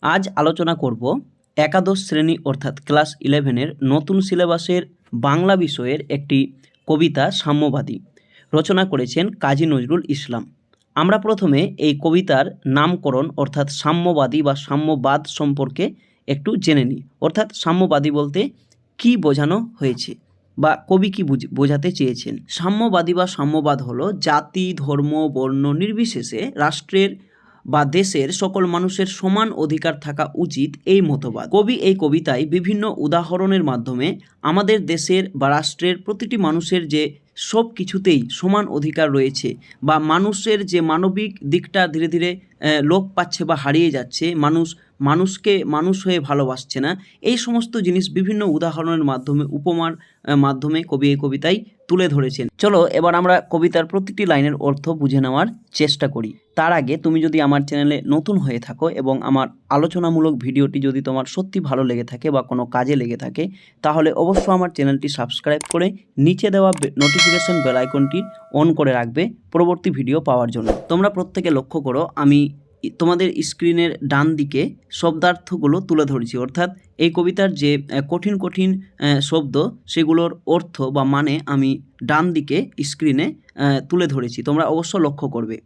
আজ আলোচনা করব একাদশ শ্রেণি অর্থাৎ ক্লাস ইলেভেনের নতুন সিলেবাসের বাংলা বিষয়ের একটি কবিতা সাম্যবাদী। রচনা করেছেন কাজী নজরুল ইসলাম। আমরা প্রথমে এই কবিতার নামকরণ অর্থাৎ সাম্যবাদী বা সাম্যবাদ সম্পর্কে একটু জেনে নিই। অর্থাৎ সাম্যবাদী বলতে কি বোঝানো হয়েছে বা কবি কি বুঝ- বোঝাতে চেয়েছেন? সাম্যবাদী বা সাম্যবাদ হলো জাতি, ধর্ম, বর্ণ নির্বিশেষে রাষ্ট্রের বা দেশের সকল মানুষের সমান অধিকার থাকা উচিত এই মতবাদ। কবি এই কবিতায় বিভিন্ন উদাহরণের মাধ্যমে আমাদের দেশের বা রাষ্ট্রের প্রতিটি মানুষের যে সব কিছুতেই সমান অধিকার রয়েছে বা মানুষের যে মানবিক দিকটা ধীরে ধীরে লোপ পাচ্ছে বা হারিয়ে যাচ্ছে, মানুষ, মানুষকে মানুষ হয়ে ভালোবাসছে না, এই সমস্ত জিনিস বিভিন্ন উদাহরণের মাধ্যমে, উপমার মাধ্যমে কবি এই কবিতায় তুলে ধরেছেন। চলো, এবার আমরা কবিতার প্রতিটি লাইনের অর্থ বুঝে নেওয়ার চেষ্টা করি। তার আগে তুমি যদি আমার চ্যানেলে নতুন হয়ে থাকো এবং আমার আলোচনামূলক ভিডিওটি যদি তোমার সত্যি ভালো লেগে থাকে বা কোনো কাজে লেগে থাকে, তাহলে অবশ্যই আমার চ্যানেলটি সাবস্ক্রাইব করে নিচে দেওয়া নোটিফিকেশন বেল আইকনটি অন করে রাখবে পরবর্তী ভিডিও পাওয়ার জন্য। তোমরা প্রত্যেকে লক্ষ্য করো, আমি তোমাদের স্ক্রিনের ডান দিকে শব্দার্থগুলো তুলে ধরেছি। অর্থাৎ এই কবিতার যে কঠিন কঠিন শব্দ, সেগুলোর অর্থ বা মানে আমি ডান দিকে স্ক্রিনে তুলে ধরেছি। তোমরা অবশ্য লক্ষ্য করবে।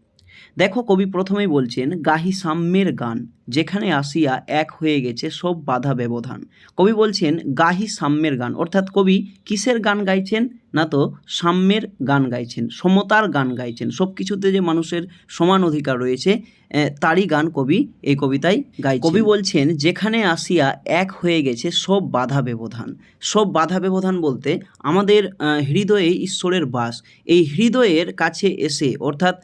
দেখো কবি প্রথমেই বলছেন, গাহি সাম্যের গান। যেখানে আসিয়া এক হয়ে গেছে সব বাধা ব্যবধান। কবি বলছেন, গাহি সাম্যের গান। অর্থাৎ কবি কিসের গান গাইছেন? না তো, সাম্যের গান গাইছেন, সমতার গান গাইছেন। সব কিছুতে যে মানুষের সমান অধিকার রয়েছে তারই গান কবি এই কবিতায় গাই কবি বলছেন, যেখানে আসিয়া এক হয়ে গেছে সব বাধা ব্যবধান। সব বাধা ব্যবধান বলতে আমাদের হৃদয়ে ঈশ্বরের বাস। এই হৃদয়ের কাছে এসে, অর্থাৎ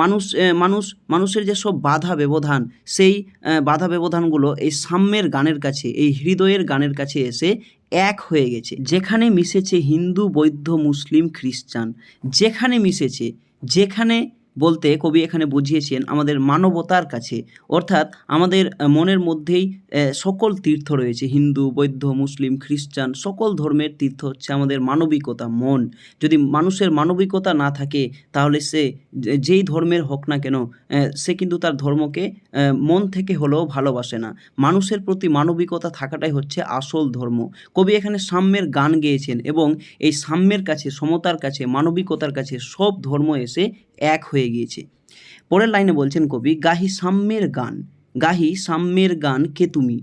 মানুষ মানুষ, মানুষের যে সব বাধা ব্যবধান, সেই বাধা ব্যবধানগুলো এই সাম্যের গানের কাছে, এই হৃদয়ের গানের কাছে এসে এক হয়ে গেছে। যেখানে মিশেছে হিন্দু, বৌদ্ধ, মুসলিম, খ্রিস্টান, যেখানে মিশেছে, যেখানে বলতে কবি এখানে বুঝিয়েছেন আমাদের মানবতার কাছে। অর্থাৎ আমাদের মনের মধ্যেই সকল তীর্থ রয়েছে। হিন্দু, বৌদ্ধ, মুসলিম, খ্রিস্টান, সকল ধর্মের তীর্থ হচ্ছে আমাদের মানবিকতা, মন। যদি মানুষের মানবিকতা না থাকে, তাহলে সে যেই ধর্মের হোক না কেন সে কিন্তু তার ধর্মকে মন থেকে হলেও ভালোবাসে না। মানুষের প্রতি মানবিকতা থাকাটাই হচ্ছে আসল ধর্ম। কবি এখানে সাম্যের গান গেয়েছেন এবং এই সাম্যের কাছে, সমতার কাছে, মানবিকতার কাছে সব ধর্ম এসে এক হয়ে গিয়েছে। পরের লাইনে বলছেন কবি, গাহি সাম্যের গান, গাহি সাম্যের গান কে তুমি?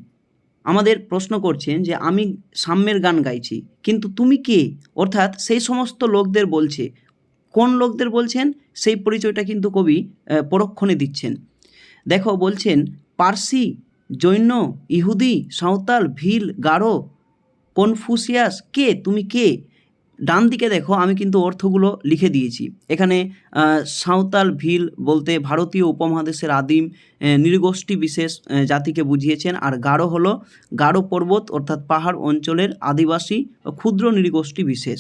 আমাদের প্রশ্ন করছেন যে, আমি সাম্যের গান গাইছি, কিন্তু তুমি কে? অর্থাৎ সেই সমস্ত লোকদের বলছে। কোন লোকদের বলছেন? সেই পরিচয়টা কিন্তু কবি পরক্ষণে দিচ্ছেন। দেখো, বলছেন, পার্সি, জৈন, ইহুদি, সাঁওতাল, ভিল, গারো, কনফুসিয়াস, কে? তুমি কে? ডান দিকে দেখো, আমি কিন্তু অর্থগুলো লিখে দিয়েছি। এখানে সাঁওতাল ভিল বলতে ভারতীয় উপমহাদেশের আদিম নৃগোষ্ঠী বিশেষ জাতিকে বুঝিয়েছেন। আর গাঢ় হলো গারো পর্বত অর্থাৎ পাহাড় অঞ্চলের আদিবাসী ক্ষুদ্র নৃগোষ্ঠী বিশেষ।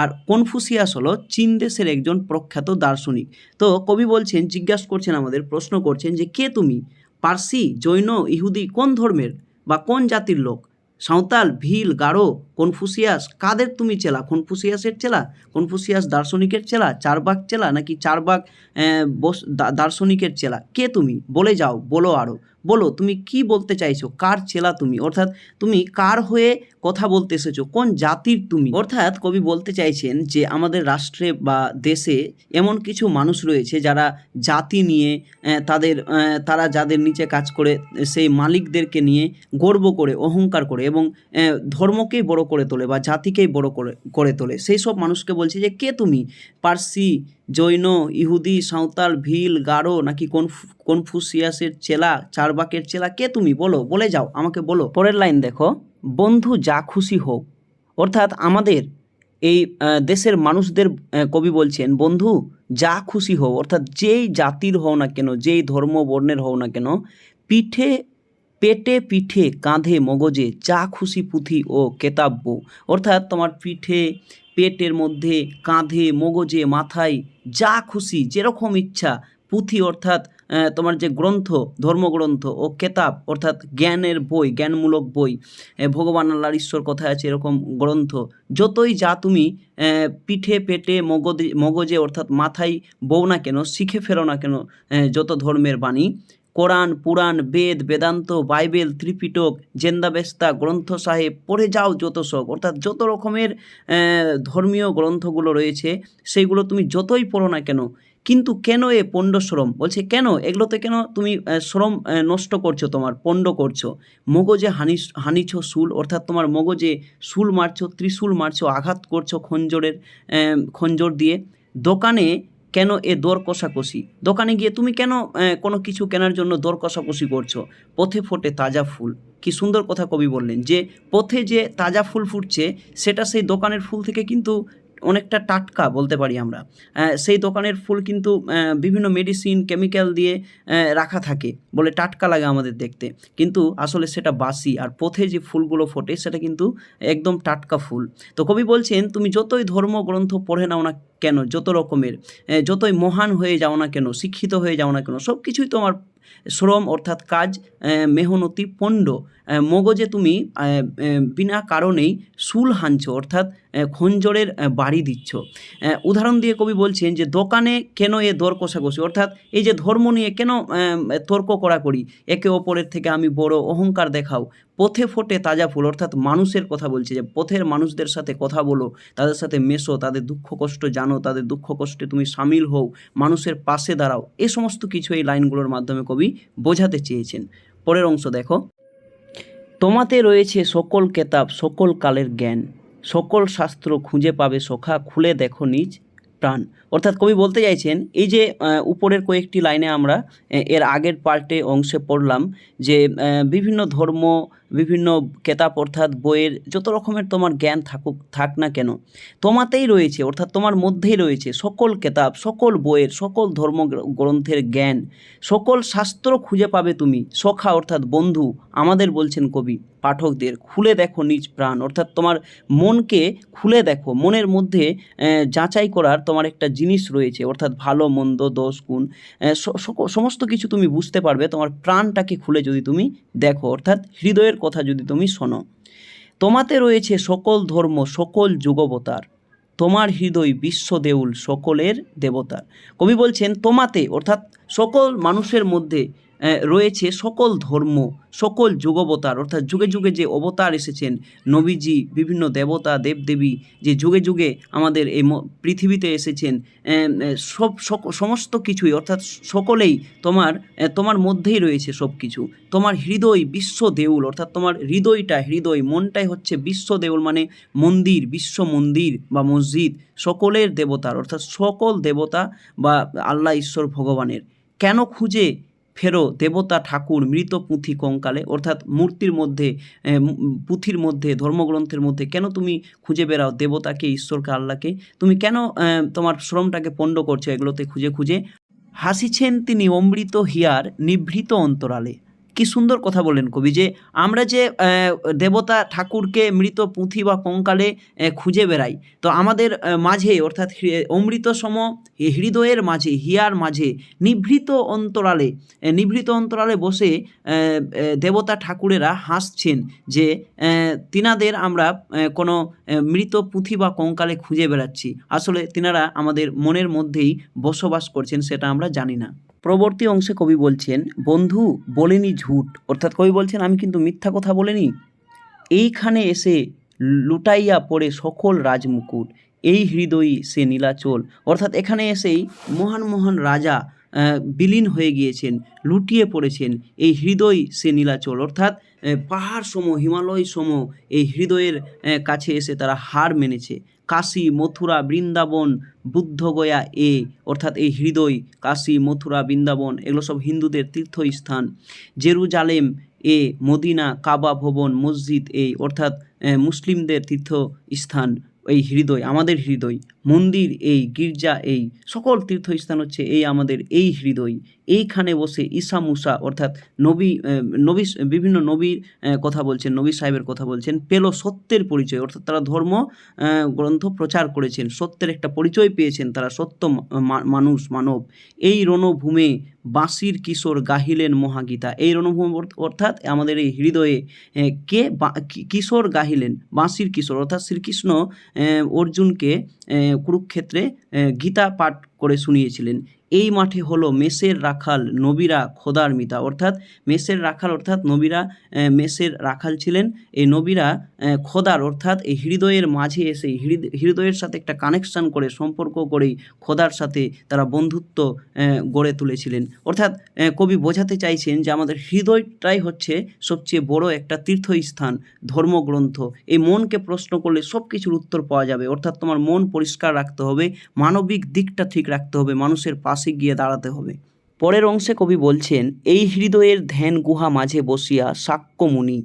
আর কনফুসিয়াস হলো, চীন দেশের একজন প্রখ্যাত দার্শনিক। তো কবি বলছেন, জিজ্ঞাসা করছেন আমাদের, প্রশ্ন করছেন যে, কে তুমি? পার্সি, জৈন, ইহুদি, কোন ধর্মের বা কোন জাতির লোক? সাঁওতাল, ভিল গারো কনফুসিয়াস, কাদের তুমি চেলা? কনফুসিয়াসের চেলা? কনফুসিয়াস দার্শনিকের চেলা? চারবাক চেলা? নাকি চারবাক বস দার্শনিকের চেলা? কে তুমি? বলে যাও, বলো আরও বলো, তুমি কি বলতে চাইছো? কার চেলা তুমি? অর্থাৎ, তুমি কার হয়ে কথা বলতে এসেছ? কোন জাতির তুমি? অর্থাৎ, কবি বলতে চাইছেন যে, আমাদের রাষ্ট্রে বা দেশে এমন কিছু মানুষ রয়েছে যারা জাতি নিয়ে তাদের তারা যাদের নিচে কাজ করে সেই মালিকদেরকে নিয়ে গর্ব করে, অহংকার করে এবং ধর্মকেই বড় করে তোলে বা জাতিকেই বড় করে করে তোলে। সেই সব মানুষকে বলছে যে, কে তুমি? পার্সি, জৈন, ইহুদি, সাঁওতাল, ভিল, গারো, নাকি কোন কনফুসিয়াসের চেলা, চারবাকের চেলা? কে তুমি? বলো, বলে যাও, আমাকে বলো। পরের লাইন দেখো, বন্ধু যা খুশি হোক। অর্থাৎ আমাদের এই দেশের মানুষদের কবি বলছেন, বন্ধু যা খুশি হও অর্থাৎ যেই জাতির হও না কেন, যেই ধর্ম বর্ণের হও না কেন, পিঠে পেটে পিঠে কাঁধে মগজে যা খুশি পুঁথি ও কেতাব্য অর্থাৎ তোমার পিঠে, পেটের মধ্যে, কাঁধে, মগজে, মাথায় যা খুশি, যেরকম ইচ্ছা, পুঁথি অর্থাৎ তোমার যে গ্রন্থ, ধর্মগ্রন্থ ও কেতাব, অর্থাৎ জ্ঞানের বই, জ্ঞানমূলক বই ভগবান আল্লাহর ঈশ্বর কথায় আছে এরকম গ্রন্থ। যতই যা তুমি পিঠে, পেটে মগজে মগজে, অর্থাৎ মাথায় বউ না কেন, শিখে ফেরো না কেন যত ধর্মের বাণী Quran, Puran, Ved, Vedanta, Bible, Tripitak, Zend Avesta, Granth Sahib, পড়ে যাও যত সব। অর্থাৎ যত রকমের ধর্মীয় গ্রন্থগুলো রয়েছে, সেইগুলো তুমি যতই পড়ো না কেন, কিন্তু কেন এ পণ্ড শ্রম? বলছে, কেন? এগুলোতে কেন তুমি শ্রম নষ্ট করছ তোমার, পণ্ড করছ? মগজে হানি, হানিছ শুল অর্থাৎ তোমার মগজে শুল মারছো, ত্রিশূল মারছো, আঘাত করছ খঞ্জরের খঞ্জর দিয়ে। দোকানে কেন এ দর কষাকষি? দোকানে গিয়ে তুমি কেন কোনো কিছু কেনার জন্য দর কষাকষি করছ? পথে ফোটে তাজা ফুল। কি সুন্দর কথা কবি বললেন যে, পথে যে তাজা ফুল ফুটছে, সেটা সেই দোকানের ফুল থেকে কিন্তু অনেকটা টাটকা বলতে পারি আমরা। সেই দোকানের ফুল কিন্তু বিভিন্ন মেডিসিন কেমিক্যাল দিয়ে রাখা থাকে বলে টাটকা লাগে আমাদের দেখতে। কিন্তু আসলে সেটা বাসি আর পথে যে ফুলগুলো ফোটে সেটা কিন্তু একদম টাটকা ফুল। তো কবি বলছেন, তুমি যতই ধর্মগ্রন্থ পড়ে নাও না কেন, যত রকমের যতই মহান হয়ে যাও না কেন, শিক্ষিত হয়ে যাও না কেন সব কিছুই তোমার শ্রম অর্থাৎ কাজ মেহনতি, পণ্ড মগজে তুমি বিনা কারণেই সুল হানছো, অর্থাৎ খঞ্জরের বাড়ি দিচ্ছ। উদাহরণ দিয়ে কবি বলছেন যে, দোকানে কেন এ দর কষাকষি? অর্থাৎ এই যে ধর্ম নিয়ে কেন তর্ক করা করি একে অপরের থেকে আমি বড় অহংকার দেখাও পথে ফোটে তাজা ফুল। অর্থাৎ মানুষের কথা বলছে যে, পথের মানুষদের সাথে কথা বলো, তাদের সাথে মেশো, তাদের দুঃখ কষ্ট জানো, তাদের দুঃখ কষ্টে তুমি সামিল হও, মানুষের পাশে দাঁড়াও। এ সমস্ত কিছু এই লাইনগুলোর মাধ্যমে কবি বোঝাতে চেয়েছেন। পরের অংশ দেখো। তোমাতে রয়েছে সকল কেতাব, সকল কালের জ্ঞান। সকল শাস্ত্র খুঁজে পাবে সখা, খুলে দেখো নিজ প্রাণ। অর্থাৎ কবি বলতে চাইছেন, এই যে উপরের কয়েকটি লাইনে আমরা এর আগের পার্টে অংশে পড়লাম যে বিভিন্ন ধর্ম বিভিন্ন কেতাব অর্থাৎ বইয়ের যত রকমের তোমার জ্ঞান থাকুক, থাক না কেন, তোমাতেই রয়েছে, অর্থাৎ তোমার মধ্যেই রয়েছে সকল কেতাব, সকল বইয়ের, সকল ধর্ম গ্রন্থের জ্ঞান, সকল শাস্ত্র খুঁজে পাবে তুমি, সখা অর্থাৎ বন্ধু, আমাদের বলছেন কবি, পাঠকদের, খুলে দেখো নিজ প্রাণ, অর্থাৎ তোমার মনকে খুলে দেখো, মনের মধ্যে যাচাই করার তোমার একটা জিনিস রয়েছে, অর্থাৎ ভালো, মন্দ, দোষ, গুণ সমস্ত কিছু তুমি বুঝতে পারবে, তোমার প্রাণটাকে খুলে যদি তুমি দেখো, অর্থাৎ হৃদয়ের কথা যদি তুমি শোনো। তোমাতে রয়েছে সকল ধর্ম, সকল যুগবতার। তোমার হৃদয় বিশ্ব দেউল সকলের দেবতার। কবি বলছেন, তোমাতে, অর্থাৎ সকল মানুষের মধ্যে রয়েছে সকল ধর্ম, সকল যুগবতার। অর্থাৎ যুগে যুগে যে অবতার এসেছেন, নবীজি, বিভিন্ন দেবতা, দেবদেবী, যে যুগে যুগে আমাদের এই পৃথিবীতে এসেছেন সব সমস্ত কিছুই, অর্থাৎ সকলেই তোমার তোমার মধ্যেই রয়েছে সব কিছু। তোমার হৃদয় বিশ্ব দেউল, অর্থাৎ তোমার হৃদয়টা, হৃদয়, মনটাই হচ্ছে বিশ্ব দেউল মানে মন্দির, বিশ্ব মন্দির বা মসজিদ, সকলের দেবতার, অর্থাৎ সকল দেবতা বা আল্লাহ ঈশ্বর ভগবানের। কেন খুঁজে ফেরো দেবতা ঠাকুর মৃত পুঁথি কঙ্কালে। অর্থাৎ মূর্তির মধ্যে পুঁথির মধ্যে, ধর্মগ্রন্থের মধ্যে কেন তুমি খুঁজে বেড়াও দেবতাকে, ঈশ্বরকে, আল্লাহকে? তুমি কেন তোমার শ্রমটাকে পণ্ড করছ এগুলোতে খুঁজে খুঁজে? হাসিছেন তিনি অমৃত হিয়ার নিভৃত অন্তরালে। কি সুন্দর কথা বলেন কবি যে আমরা যে দেবতা ঠাকুরকে মৃত পুঁথি বা কঙ্কালে খুঁজে বেড়াই, তো আমাদের মাঝে অর্থাৎ অমৃত সম হৃদয়ের মাঝে, হিয়ার মাঝে, নিভৃত অন্তরালে নিভৃত অন্তরালে বসে দেবতা ঠাকুরেরা হাসছেন যে তিনাদের আমরা কোনো মৃত পুঁথি বা কঙ্কালে খুঁজে বেড়াচ্ছি। আসলে তিনারা আমাদের মনের মধ্যেই বসবাস করছেন, সেটা আমরা জানি না। পরবর্তী অংশে কবি বলছেন, বন্ধু, বলেনি ঝুট। অর্থাৎ কবি বলছেন, আমি কিন্তু মিথ্যা কথা বলেনি। এইখানে এসে লুটাইয়া পড়ে সকল রাজমুকুট। এই হৃদয়ই সে নীলাচল। অর্থাৎ এখানে এসেই মহান মহান রাজা বিলীন হয়ে গিয়েছেন, লুটিয়ে পড়েছেন। এই হৃদয় সে নীলাচল। অর্থাৎ পাহাড় সম হিমালয় সম এই হৃদয়ের কাছে এসে তারা হার মেনেছে। কাশী, মথুরা, বৃন্দাবন বুদ্ধগয়া এ, অর্থাৎ এই হৃদয়, কাশী, মথুরা, বৃন্দাবন, এগুলো সব হিন্দুদের তীর্থস্থান। জেরুজালেম এ, মদিনা, কাবা ভবন, মসজিদ এই, অর্থাৎ মুসলিমদের তীর্থস্থান, এই হৃদয়, আমাদের হৃদয়। মন্দির এই, গির্জা এই, সকল তীর্থস্থান হচ্ছে এই, আমাদের এই হৃদয়। এইখানে বসে ঈসা মুসা অর্থাৎ নবী নবী, বিভিন্ন নবীর কথা বলছেন, নবী সাহেবের কথা বলছেন, পেল সত্যের পরিচয়, অর্থাৎ তারা ধর্ম গ্রন্থ প্রচার করেছেন, সত্যের একটা পরিচয় পেয়েছেন তারা, সত্য মানুষ, মানব। এই রণভূমে বাঁশির কিশোর গাহিলেন মহাগীতা। এই রণভূমি অর্থাৎ আমাদের এই হৃদয়ে কি- কিশোর গাহিলেন? বাঁশির কিশোর, অর্থাৎ শ্রীকৃষ্ণ অর্জুনকে কুরুক্ষেত্রে গীতা পাঠ করে শুনিয়েছিলেন। এই মাঠে হলো মেসের রাখাল, নবীরা খোদার মিতা। অর্থাৎ মেসের রাখাল অর্থাৎ নবীরা মেসের রাখাল ছিলেন। এই নবীরা খোদার অর্থাৎ এই হৃদয়ের মাঝে এসে হৃদ- হৃদয়ের সাথে একটা কানেকশান করে, সম্পর্ক করেই খোদার সাথে তারা বন্ধুত্ব গড়ে তুলেছিলেন। অর্থাৎ কবি বোঝাতে চাইছেন যে আমাদের হৃদয়টাই হচ্ছে সবচেয়ে বড় একটা তীর্থস্থান, ধর্মগ্রন্থ। এই মনকে প্রশ্ন করলে সব কিছুর উত্তর পাওয়া যাবে। অর্থাৎ তোমার মন পরিষ্কার রাখতে হবে, মানবিক দিকটা ঠিক রাখতে হবে, মানুষের পাশে গিয়ে দাঁড়াতে হবে। পরের অংশে কবি বলছেন, এই হৃদয়ের ধ্যান গুহা মাঝে বসিয়া সাক্ষ্যমুনি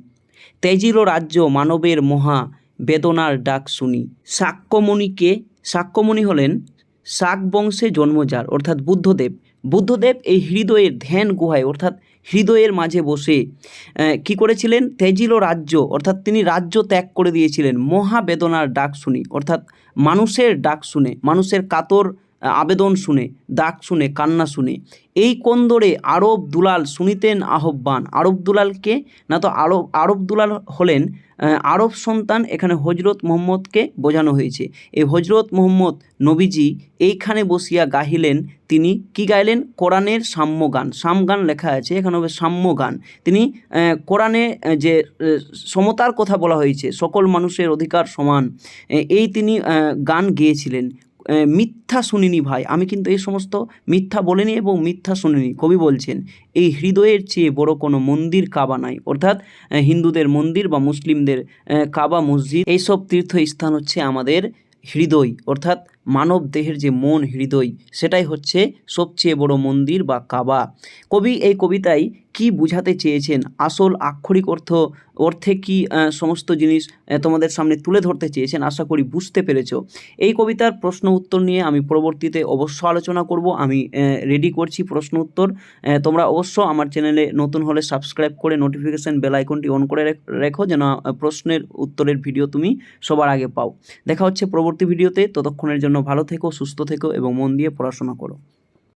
তেজিল রাজ্য মানবের মহা বেদনার ডাক শুনি। সাক্ষ্যমণিকে সাক্ষ্যমণি হলেন শাক বংশে জন্মজার, অর্থাৎ বুদ্ধদেব। বুদ্ধদেব এই হৃদয়ের ধ্যান গুহায়, অর্থাৎ হৃদয়ের মাঝে বসে কি করেছিলেন? তেজিল রাজ্য, অর্থাৎ তিনি রাজ্য ত্যাগ করে দিয়েছিলেন। মহাবেদনার ডাক শুনি, অর্থাৎ মানুষের ডাক শুনে, মানুষের কাতর আবেদন শুনে, ডাক শুনে, কান্না শুনে। এই কন্দরে আরব দুলাল শুনিতেন আহ্বান। আরব দুলালকে না তো আরব আরব দুলাল হলেন আরব সন্তান এখানে হজরত মোহাম্মদকে বোঝানো হয়েছে। এই হজরত মোহাম্মদ নবীজি এইখানে বসিয়া গাহিলেন, তিনি কি গাইলেন? কোরআনের সাম্য গান সাম গান লেখা আছে, এখানে হবে সাম্য গান তিনি কোরআনে যে সমতার কথা বলা হয়েছে, সকল মানুষের অধিকার সমান এই তিনি গান গেয়েছিলেন। মিথ্যা শুনিনি ভাই। আমি কিন্তু এই সমস্ত মিথ্যা বলিনি এবং মিথ্যা শুনিনি। কবি বলছেন, এই হৃদয়ের চেয়ে বড় কোনো মন্দির কাবা নাই। অর্থাৎ হিন্দুদের মন্দির বা মুসলিমদের কাবা, মসজিদ, এইসব তীর্থস্থান হচ্ছে আমাদের হৃদয়। অর্থাৎ মানব দেহের যে মন, হৃদয়, সেটাই হচ্ছে সবচেয়ে বড় মন্দির বা কাবা। কবি এই কবিতায় কি বুঝাতে চেয়েছেন? আসল আক্ষরিক অর্থ, অর্থে কি সমস্ত জিনিস তোমাদের সামনে তুলে ধরতে চেয়েছেন? আশা করি বুঝতে পেরেছ। এই কবিতার প্রশ্ন উত্তর নিয়ে আমি পরবর্তীতে অবশ্য আলোচনা করব। আমি রেডি করছি প্রশ্ন উত্তর। তোমরা অবশ্য আমার চ্যানেলে নতুন হলে সাবস্ক্রাইব করে নোটিফিকেশান বেল আইকনটি অন করে রেখ- রেখো যেন প্রশ্নের উত্তরের ভিডিও তুমি সবার আগে পাও। দেখা হচ্ছে পরবর্তী ভিডিওতে ততক্ষণের জন্য ভালো থেকো সুস্থ থেকো এবং মন দিয়ে পড়াশোনা করো।